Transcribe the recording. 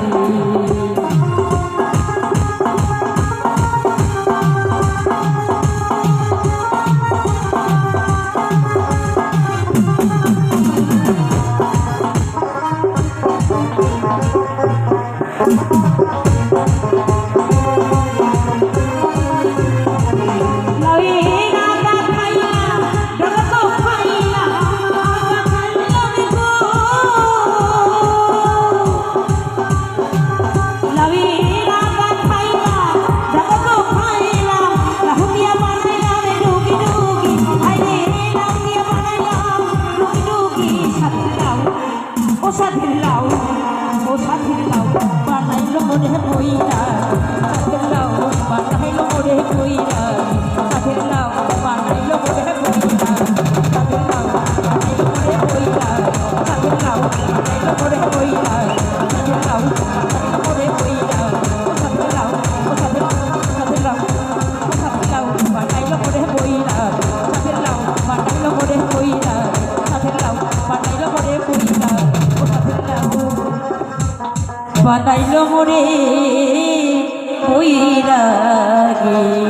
Música বানাইল মোরে ওই রাগে